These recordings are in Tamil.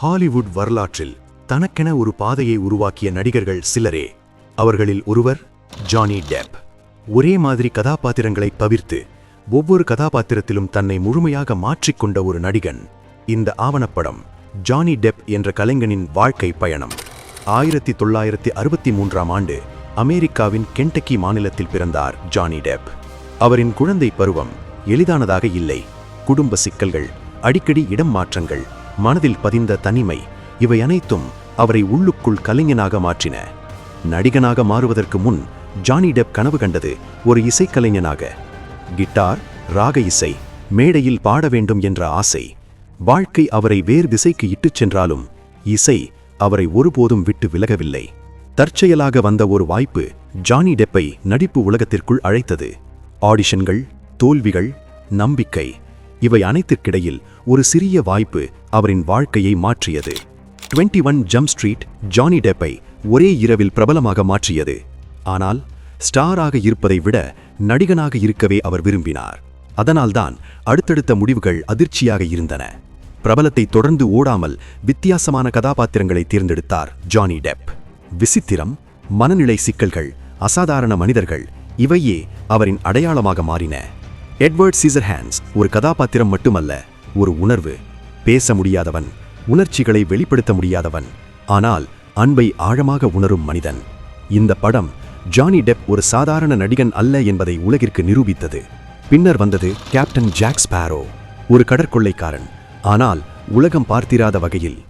ஹாலிவுட் வரலாற்றில் தனக்கென ஒரு பாதையை உருவாக்கிய நடிகர்கள் சிலரே. அவர்களில் ஒருவர் ஜானி டெப். ஒரே மாதிரி கதாபாத்திரங்களை பவிர்த்து ஒவ்வொரு கதாபாத்திரத்திலும் தன்னை முழுமையாக மாற்றிக்கொண்ட ஒரு நடிகன். இந்த ஆவணப்படம் ஜானி டெப் என்ற கலைஞனின் வாழ்க்கை பயணம். ஆயிரத்தி தொள்ளாயிரத்தி அறுபத்தி மூன்றாம் ஆண்டு அமெரிக்காவின் கென்டக்கி மாநிலத்தில் பிறந்தார் ஜானி டெப். அவரின் குழந்தை பருவம் எளிதானதாக இல்லை. குடும்ப சிக்கல்கள் அடிக்கடி இடம் மாற்றங்கள் மனதில் பதிந்த தனிமை இவை அனைத்தும் அவரை உள்ளுக்குள் கலைஞனாக மாற்றின. நடிகனாக மாறுவதற்கு முன் ஜானி டெப் கனவு கண்டது ஒரு இசைக்கலைஞனாக. கிட்டார் ராக இசை மேடையில் பாட வேண்டும் என்ற ஆசை. வாழ்க்கை அவரை வேறு திசைக்கு இட்டுச் சென்றாலும் இசை அவரை ஒருபோதும் விட்டு விலகவில்லை. தற்செயலாக வந்த ஒரு வாய்ப்பு ஜானி டெப்பை நடிப்பு உலகத்திற்குள் அழைத்தது. ஆடிஷன்கள் தோல்விகள் நம்பிக்கை இவை அனைத்திற்கிடையில் ஒரு சிறிய வாய்ப்பு அவரின் வாழ்க்கையை மாற்றியது. 21 ஒன் ஜம்ப் ஸ்ட்ரீட் ஜானி டெப்பை ஒரே இரவில் பிரபலமாக மாற்றியது. ஆனால் ஸ்டாராக இருப்பதை விட நடிகனாக இருக்கவே அவர் விரும்பினார். அதனால்தான் அடுத்தடுத்த முடிவுகள் அதிர்ச்சியாக இருந்தன. பிரபலத்தை தொடர்ந்து ஓடாமல் வித்தியாசமான கதாபாத்திரங்களை தேர்ந்தெடுத்தார் ஜானி டெப். விசித்திரம் மனநிலை சிக்கல்கள் அசாதாரண மனிதர்கள் இவையே அவரின் அடையாளமாக மாறின. எட்வர்ட் சீசர்ஹான்ஸ் ஒரு கதாபாத்திரம் மட்டுமல்ல ஒரு உணர்வு. பேச முடியாதவன் உணர்ச்சிகளை வெளிப்படுத்த முடியாதவன். ஆனால் அன்பை ஆழமாக உணரும் மனிதன். இந்த படம் ஜானி டெப் ஒரு சாதாரண நடிகன் அல்ல என்பதை உலகிற்கு நிரூபித்தது. பின்னர் வந்தது கேப்டன் ஜாக் ஸ்பாரோ ஒரு கடற்கொள்ளைக்காரன். ஆனால் உலகம் பார்த்திராத வகையில்.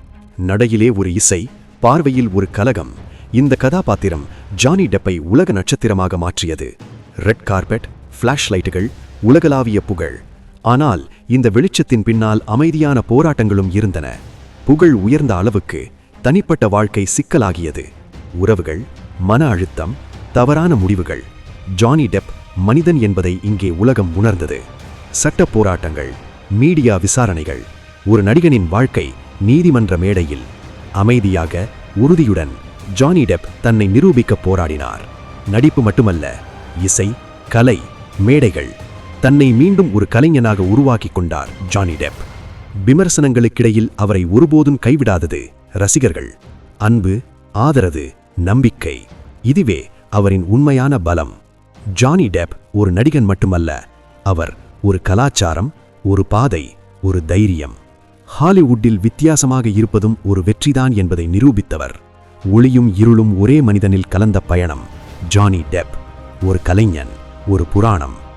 நடையிலே ஒரு இசை பார்வையில் ஒரு கலகம். இந்த கதாபாத்திரம் ஜானி டெப்பை உலக நட்சத்திரமாக மாற்றியது. ரெட் கார்பெட் ஃப்ளாஷ் லைட்டுகள் உலகளாவிய புகழ். ஆனால் இந்த வெளிச்சத்தின் பின்னால் அமைதியான போராட்டங்களும் இருந்தன. புகழ் உயர்ந்த அளவுக்கு தனிப்பட்ட வாழ்க்கை சிக்கலாகியது. உறவுகள் மன அழுத்தம் தவறான முடிவுகள். ஜானி டெப் மனிதன் என்பதை இங்கே உலகம் உணர்ந்தது. சட்ட போராட்டங்கள் மீடியா விசாரணைகள் ஒரு நடிகனின் வாழ்க்கை நீதிமன்ற மேடையில். அமைதியாக உறுதியுடன் ஜானி டெப் தன்னை நிரூபிக்க போராடினார். நடிப்பு மட்டுமல்ல இசை கலை மேடைகள் தன்னை மீண்டும் ஒரு கலைஞனாக உருவாக்கிக் கொண்டார் ஜானி டெப். விமர்சனங்களுக்கிடையில் அவரை ஒருபோதும் கைவிடாதது ரசிகர்கள். அன்பு ஆதரவு நம்பிக்கை. இதுவே அவரின் உண்மையான பலம். ஜானி டெப் ஒரு நடிகன் மட்டுமல்ல அவர் ஒரு கலாச்சாரம் ஒரு பாதை ஒரு தைரியம். ஹாலிவுட்டில் வித்தியாசமாக இருப்பதும் ஒரு வெற்றிதான் என்பதை நிரூபித்தவர். ஒளியும் இருளும் ஒரே மனிதனில் கலந்த பயணம். ஜானி டெப் ஒரு கலைஞன் ஒரு புராணம்.